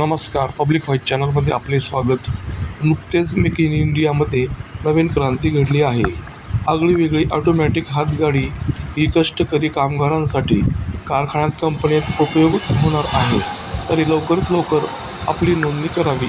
नमस्कार. Public white चॅनलमध्ये आपले स्वागत. नुकतेच मेक इन इंडियामध्ये नवीन क्रांती घडली आहे. आगळी वेगळी ऑटोमॅटिक हातगाडी ही कष्टकरी कामगारांसाठी कारखान्यात कंपन्यात उपयोग होणार आहे. तरी लवकरात लवकर आपली नोंदणी करावी.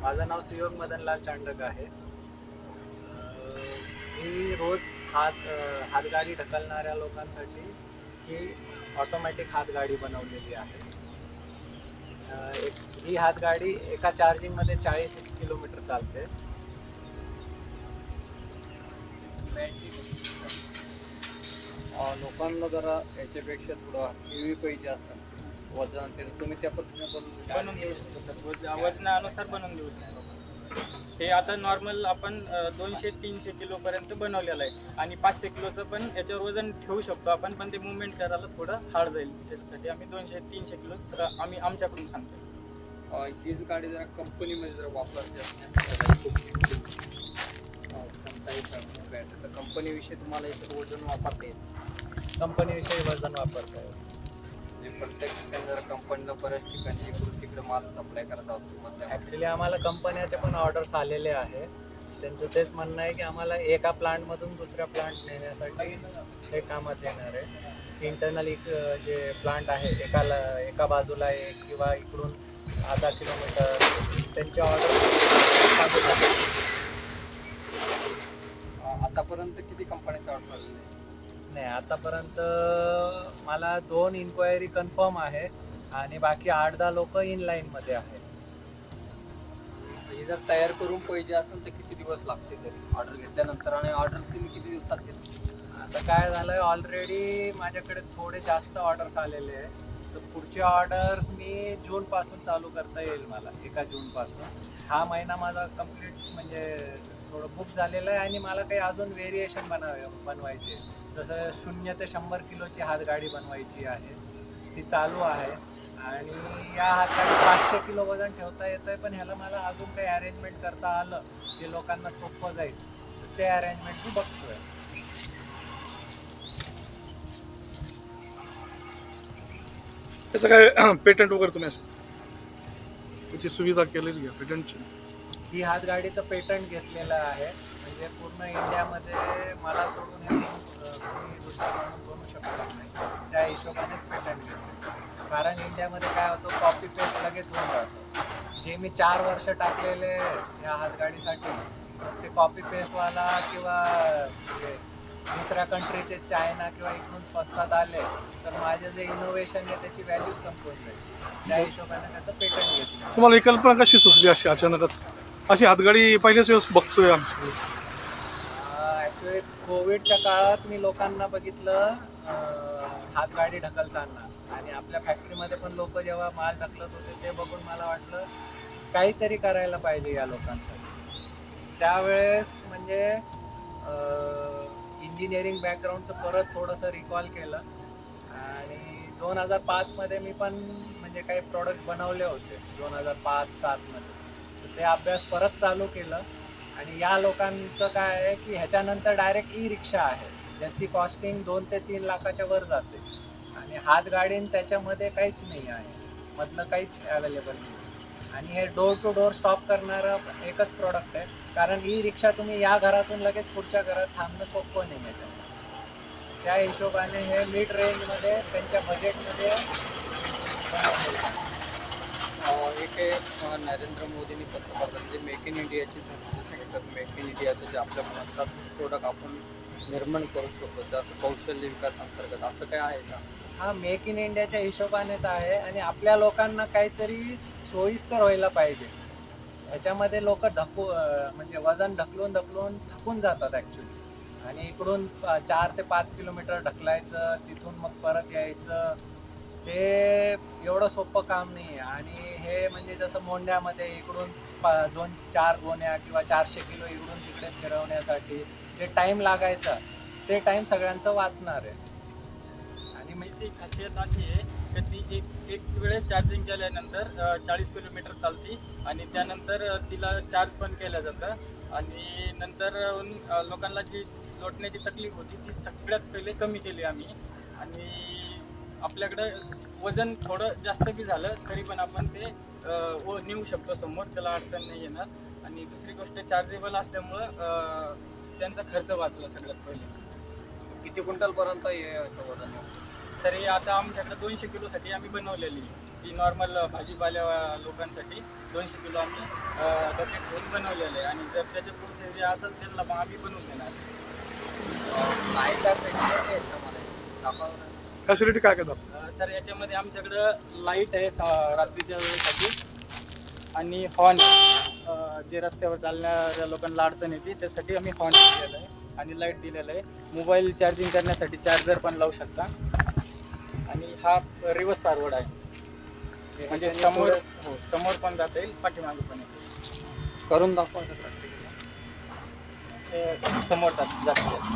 माझं नाव सुयोग मदनलाल चांडक आहे. मी रोज हात हातगाडी ढकलणाऱ्या लोकांसाठी ही ऑटोमॅटिक हातगाडी बनवलेली आहे. एक- ही हातगाडी एका चार्जिंगमध्ये चाळीस किलोमीटर चालते. लोकांना जरा याच्यापेक्षा थोडं हेवी पाहिजे असं वजन ते तुम्ही त्या पद्धतीने. बनवून देऊ शकतो सर. वज- वजनानुसार बनवून देऊ शकतो. हे आता नॉर्मल आपण दोनशे तीनशे किलो पर्यंत बनवलेलं आहे. आणि पाचशे किलोचं पण याच्यावर वजन ठेवू शकतो आपण पण ते मुवमेंट करायला थोडं हार्ड जाईल. त्याच्यासाठी आम्ही दोनशे तीनशे किलो आम्ही आमच्याकडून सांगतो अ, हीच गाडी जरा कंपनीमध्ये जर वापरायची असण्यास तर कंपनीविषयी तुम्हाला याच्यात वजन वापरता येईल. कंपनीविषयी वजन वापरतो म्हणजे प्रत्येक ठिकाणी जरा कंपनीला बऱ्याच ठिकाणी इकडून तिकडे माल सप्लाय करत असतो मधल्या ॲक्च्युली आम्हाला कंपन्याचे पण ऑर्डर्स आलेले आहे त्यांचं तेच म्हणणं आहे की आम्हाला एका प्लांटमधून दुसऱ्या प्लांट नेण्यासाठी हे कामात येणार आहे. इंटरनल जे प्लांट आहे एकाला एका बाजूला एक किंवा इकडून आधा किलोमीटर त्यांचे ऑर्डर आतापर्यंत किती कंपन्याचे ऑर्डर आलेले? नाही आतापर्यंत मला दोन इन्क्वायरी कन्फर्म आहे आणि बाकी आठ दहा लोक इनलाईनमध्ये आहेत. हे जर तयार करून पाहिजे असेल तर किती दिवस लागते तरी? ऑर्डर घेतल्यानंतर आणि ऑर्डर तुम्ही किती दिवसात घेतली आता काय झालंय ऑलरेडी माझ्याकडे थोडे जास्त ऑर्डर्स आलेले आहे तर पुढचे ऑर्डर्स मी जून पासून चालू करता येईल मला एका जून पासून. हा महिना माझा कंप्लीट म्हणजे थोडं बुक झालेलं आहे आणि मला काही अजून व्हेरिएशन बनव बनवायचे जसं शून्य ते शंभर किलोची हातगाडी बनवायची आहे. ती चालू आहे. आणि या हातगाडी पाचशे किलो वजन ठेवता येतं आहे पण ह्याला मला अजून काही अरेंजमेंट करता आलं जे लोकांना सोपं जाईल. तर ते अरेंजमेंट मी बघतोय. त्याचं काय पेटंट वगैरे तुम्ही असं त्याची सुविधा केलेली आहे पेटंटची? ही हातगाडीचं पेटंट घेतलेलं आहे. म्हणजे पूर्ण इंडियामध्ये मला सोडून हे कोणी दुसरा माणूस बनवू शकत नाही. त्या हिशोबानेच पेटंट घेतलं कारण इंडियामध्ये काय होतं कॉपी पेस्ट लगेच होऊन जातं. जे मी चार वर्ष टाकलेले या हातगाडीसाठी ते कॉपी पेस्टवाला किंवा दुसऱ्या कंट्रीचे चायना किंवा इकडून स्वस्तात आले तर माझे जे इनोव्हेशन आहे त्याची व्हॅल्यू संपून जाईल. त्या हिशोबाने त्याचं पेटंट घेतलं तुम्हाला ही कल्पना कशी सुचली अशी अचानकच? अशी हातगाडी पहिल्याच वेळेस बघतोय आमची ॲक्च्युली कोविडच्या काळात मी लोकांना बघितलं अं, हातगाडी ढकलताना. आणि आपल्या फॅक्टरीमध्ये पण लोक जेव्हा माल ढकलत होते ते बघून मला वाटलं काहीतरी करायला पाहिजे या लोकांसाठी. त्यावेळेस म्हणजे इंजिनिअरिंग बॅकग्राऊंडचं परत थोडंसं रिकॉल केलं. आणि दोन हजार पाचमध्ये मी पण म्हणजे काही प्रॉडक्ट बनवले होते दोन हजार पाच सातमध्ये ते अभ्यास परत चालू केलं. आणि या लोकांचं काय आहे की ह्याच्यानंतर डायरेक्ट ई रिक्षा आहे. ज्याची कॉस्टिंग दोन ते तीन लाखाच्या वर जाते. आणि हातगाडीन त्याच्यामध्ये काहीच नाही आहे. मधलं काहीच अवेलेबल नाही. आणि हे डोर टू डोर स्टॉप करणारं एकच प्रॉडक्ट आहे. कारण ई रिक्षा तुम्ही या घरातून लगेच पुढच्या घरात थांबणं सोपं नाही आहे त्या हिशोबाने हे मिड रेंजमध्ये त्यांच्या बजेटमध्ये बनवलेलं आहे. एक नरेंद्र मोदींनी पंतप्रधान जे मेक इन इंडियाची सांगितलं मेक इन इंडियाचं जे आपल्या भारतात प्रोडक्ट आपण निर्माण करू शकतो जसं कौशल्य विकास अंतर्गत असं काय आहे का? हा मेक इन इंडियाच्या हिशोबानेच आहे आणि आपल्या लोकांना काहीतरी सोयीस्कर व्हायला पाहिजे. ह्याच्यामध्ये लोक ढकू म्हणजे वजन ढकलून ढकलून थकून जातात ॲक्च्युली आणि इकडून चार ते पाच किलोमीटर ढकलायचं तिथून मग परत यायचं ते एवढं सोपं काम नाही आहे. आणि हे म्हणजे जसं मोंड्यामध्ये इकडून पा- दोन चार गोण्या किंवा चारशे किलो इकडून तिकडे फिरवण्यासाठी जे टाईम लागायचा ते टाईम सगळ्यांचं वाचणार आहे. आणि म्हणजे खासियत अशी आहे की ती एक एक वेळेस चार्जिंग केल्यानंतर चाळीस किलोमीटर चालती आणि त्यानंतर तिला चार्ज पण केलं जातं. आणि नंतर लोकांना जी लोटण्याची तकलीफ होती ती सगळ्यात पहिले कमी केली आम्ही. आणि आपल्याकडं वजन थोडं जास्त बी झालं तरी पण आपण ते व नेऊ शकतो समोर त्याला अडचण नाही येणार. आणि दुसरी गोष्ट चार्जेबल असल्यामुळं त्यांचा खर्च वाचला सगळ्यात पहिले. किती क्विंटलपर्यंत हे याचं वजन? सर हे आता आमच्याकडे दोनशे किलोसाठी आम्ही बनवलेली ती नॉर्मल भाजीपाल्या लोकांसाठी दोनशे किलो आम्ही बकेट घेऊन बनवलेलं आहे. आणि जर त्याच्या पुढचे जे असेल त्यांना मग आम्ही बनवून देणार अं, काय काय फॅसिलिटी आहे याच्यामध्ये दाखवा बरं. फॅसिलिटी काय? अं, सर याच्यामध्ये आमच्याकडं लाइट आहे सा- रात्रीच्या वेळेसाठी आणि हॉर्न जे रस्त्यावर चालणाऱ्या लोकांना अडचण येते त्यासाठी आम्ही हॉर्न दिलेलं आहे आणि लाइट दिलेलं आहे. मोबाईल चार्जिंग करण्यासाठी चार्जर पण लावू शकता. आणि हा रिवर्स फॉरवर्ड आहे. म्हणजे समोर हो समोर पण जाता येईल पाठीमागे पण येईल. करून दाखवा आता practical. हे समोर जात जाते